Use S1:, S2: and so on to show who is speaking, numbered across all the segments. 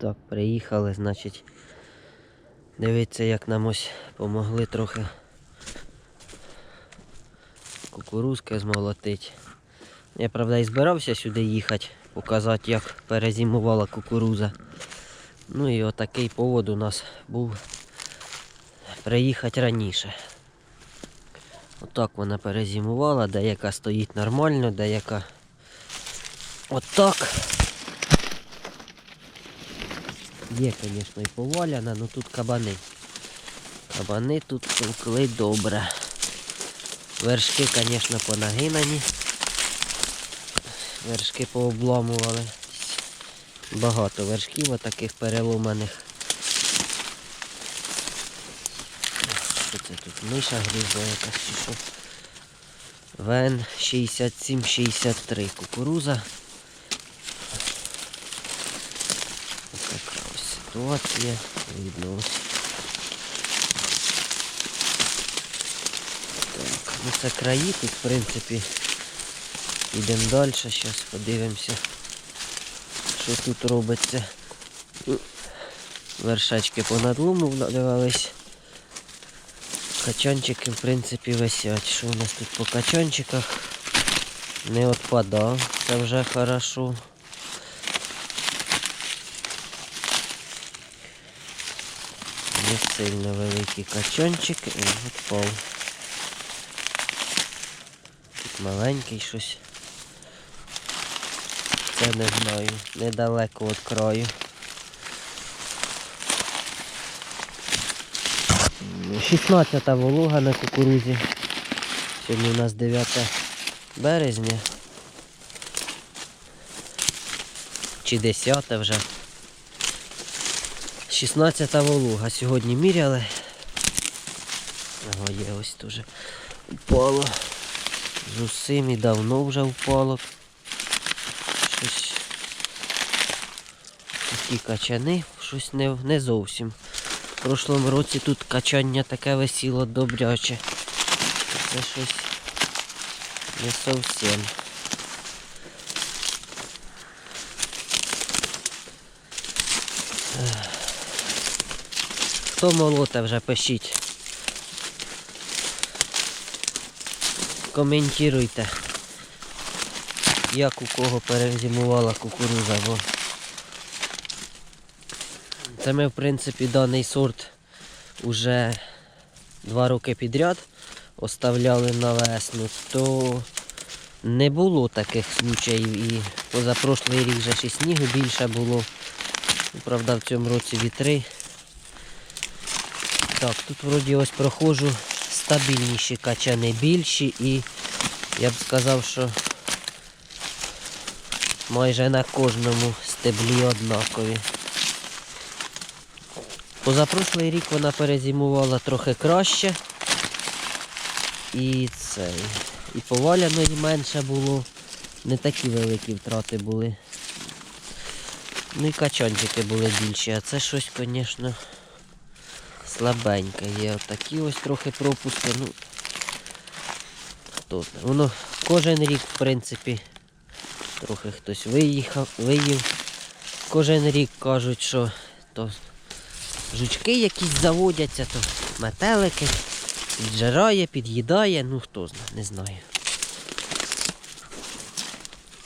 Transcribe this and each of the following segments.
S1: Так, приїхали, значить. Дивіться, як нам ось помогли трохи кукурузки змолотить. Я, правда, і збирався сюди їхати, показати, як перезимувала кукуруза. Ну і отакий повод у нас був приїхати раніше. Отак вона перезимувала, деяка стоїть нормально, деяка отак. Є, звісно, і поваляна, але тут кабани. Кабани тут товкли добре. Вершки, звісно, понагинані. Вершки пообламували. Багато вершків отаких переломаних. Що це тут? Миша гризла якась? Вен 67-63 кукуруза. Ось така ось ситуація. Видно. Так, ну це краї тут, в принципі. Йдемо далі, зараз подивимося, що тут робиться. Вершечки понадлумувались. Качанчики, в принципі, висять. Що у нас тут по качанчиках? Не відпадав, це вже хорошо. Не сильно великий качанчик і відпав. Тут маленький щось. Це не знаю. Недалеко від краю. 16 волога на кукурузі. Сьогодні у нас 9 березня. Чи 10 вже. 16 волога. Сьогодні міряли. Ага, є ось теж упало. З усім і давно вже впало. Щось такі качани, щось не, не зовсім. В прошлому році тут качання таке висіло добряче. Це щось не зовсім. Ех. Хто молоте вже пишіть. Коментуйте, як у кого перезимувала кукуруза, бо це ми, в принципі, даний сорт уже два роки підряд оставляли на весну, то не було таких случаїв і позапрошлий рік вже ще снігу більше було. Правда, в цьому році вітри. Так, тут вроді ось проходжу стабільніші качани більші і я б сказав, що майже на кожному стеблі однакові. Позапрошлий рік вона перезимувала трохи краще. І цей. І поваляної менше було. Не такі великі втрати були. Ну і качанчики були більші, а це щось, звісно, слабеньке є. Отакі ось трохи пропуски. Ну, хто. Воно кожен рік, в принципі, трохи хтось виїхав, виїв. Кожен рік кажуть, що то жучки якісь заводяться, то метелики, піджирає, під'їдає, ну хто знає, не знаю.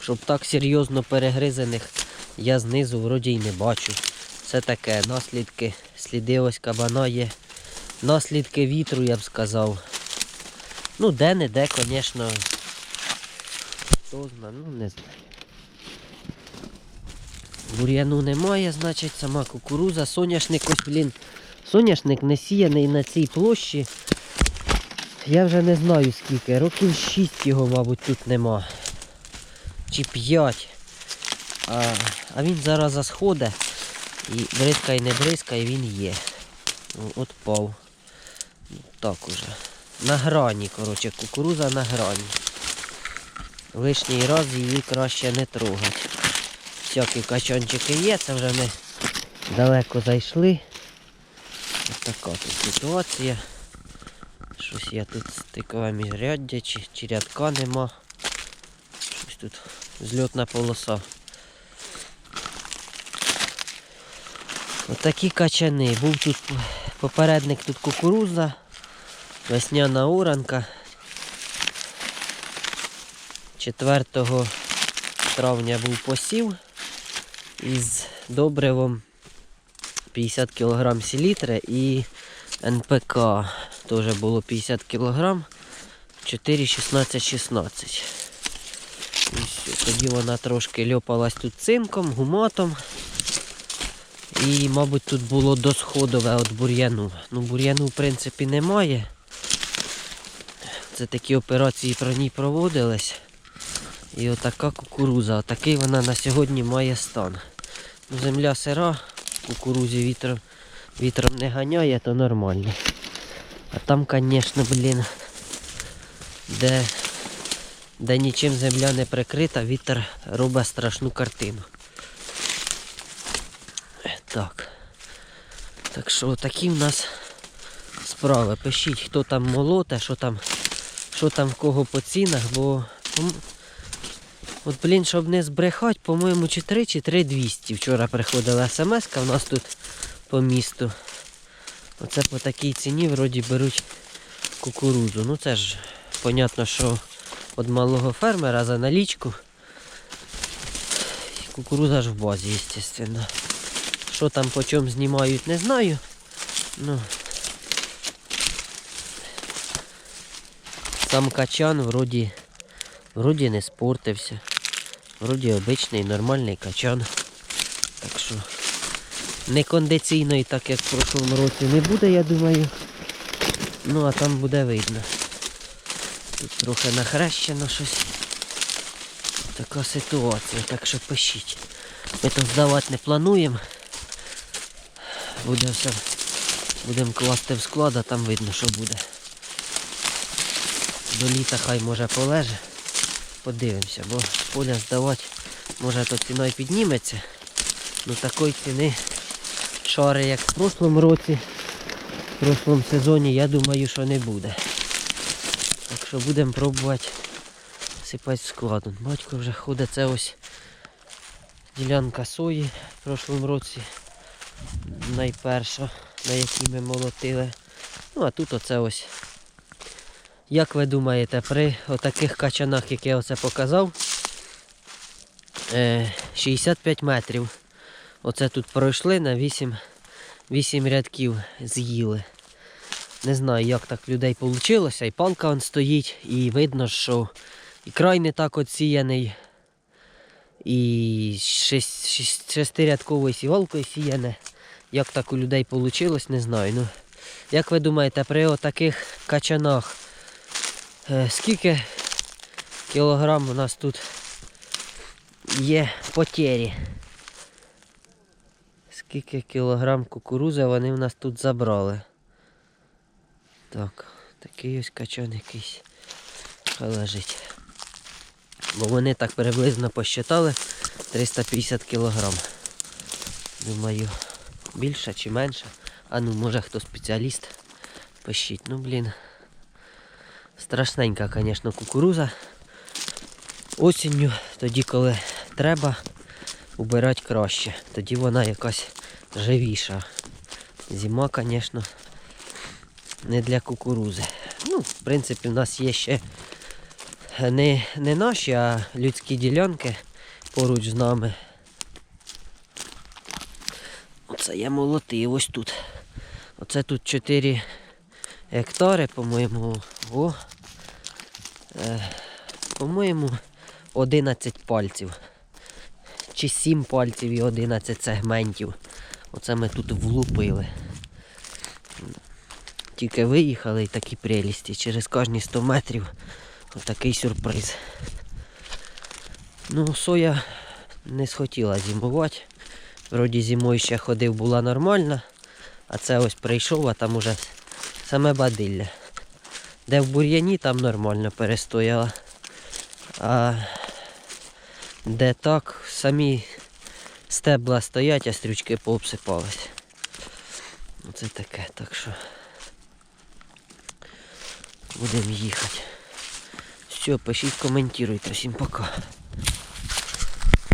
S1: Щоб так серйозно перегризаних я знизу вроді й не бачу. Це таке, наслідки, сліди ось кабана є. Наслідки вітру, я б сказав. Ну, де-не-де, звісно. Хто знає, ну не знаю. Бур'яну немає, значить сама кукуруза, соняшник ось, блін. Соняшник не сіяний на цій площі. Я вже не знаю скільки. Років 6 його, мабуть, тут нема. Чи 5. А, а він зараз засходить. І бризкає не бризкає, він є. От пав. Так уже. На грані, коротше, кукуруза на грані. Лишній раз її краще не трогати. Всякі качанчики є, це вже ми далеко зайшли. Ось така тут ситуація. Щось я тут стикове міжряддя, чи, чи рядка нема. Щось тут зльотна полоса. Отакі качани. Був тут попередник тут кукуруза, весняна оранка. 4 травня був посів із добривом 50 кг селітри і НПК теж було 50 кг 4, 16, 16. І все. Тоді вона трошки льопалась тут цинком, гуматом. І, мабуть, тут було досходове від бур'яну. Ну, бур'яну, в принципі, немає. Це такі операції про ній проводились. І отака кукуруза. Отакий вона на сьогодні має стан. Ну, Земля сира, кукурузі вітром, вітром не ганяє, то нормально. А там, звісно, блін, де, де нічим земля не прикрита, вітер робить страшну картину. Так. Так що такі в нас справи. Пишіть, хто там молоте, що там, що там в кого по цінах, бо от, блін, щоб не збрехати, по-моєму, чи 3, чи 3 200. Вчора приходила смс в нас тут по місту. Оце по такій ціні вроді беруть кукурудзу. Ну це ж понятно, що від малого фермера за налічку. Кукуруза ж в базі, звісно. Що там по чому знімають, не знаю. Ну. Сам качан вроді, вроді не спортився. Вроді обичний, нормальний качан. Так що не кондиційної, так як в прошлому році не буде, я думаю. Ну а там буде видно. Тут трохи нахрещено щось. Така ситуація, так що пишіть. Ми тут здавати не плануємо. Буде все. Будемо класти в склад, а там видно, що буде. До літа хай може полеже. Подивимося, бо поля здавати, може то ціна й підніметься. Ну такої ціни шари, як в прошлому році, в прошлому сезоні, я думаю, що не буде. Так що будемо пробувати сипати в. Батько вже ходить, це ось ділянка сої в прошлому році. Найперша, на якій ми молотили. Ну а тут оце ось. Як ви думаєте, при отаких качанах, як я оце показав, е, 65 метрів. Оце тут пройшли на 8, 8 рядків з'їли. Не знаю, як так людей вийшло. І палка он стоїть, і видно, що і край не так отсіяний, і шесть, шесть, шестирядковою сівалкою сіяне. Як так у людей вийшло, не знаю. Ну, як ви думаєте, при отаких качанах, е, скільки кілограм у нас тут є потері? Скільки кілограм кукурузи вони в нас тут забрали? Так, такий ось качан якийсь лежить. Бо вони так приблизно посчитали 350 кілограм. Думаю, більше чи менше. А ну, може хто спеціаліст. Пишіть. Ну, блін. Страшненька, звісно, кукуруза. Осінню, тоді, коли треба, убирати краще. Тоді вона якась живіша. Зима, звісно, не для кукурузи. Ну, в принципі, в нас є ще не, не наші, а людські ділянки поруч з нами. Оце я молотив ось тут. Оце тут 4 гектари, по-моєму. О. Е, по-моєму, 11 пальців. Чи 7 пальців і 11 сегментів. Оце ми тут влупили. Тільки виїхали і такі прелісті. Через кожні 100 метрів отакий сюрприз. Ну, соя не схотіла зимувати. Вроді зимою ще ходив, була нормальна, а це ось прийшов, а там уже саме бадилля. Де в бур'яні, там нормально перестояла. А де так, самі стебла стоять, а стрючки пообсипались. Оце таке, так що будемо їхати. Все, пишіть, коментуйте. Всім пока.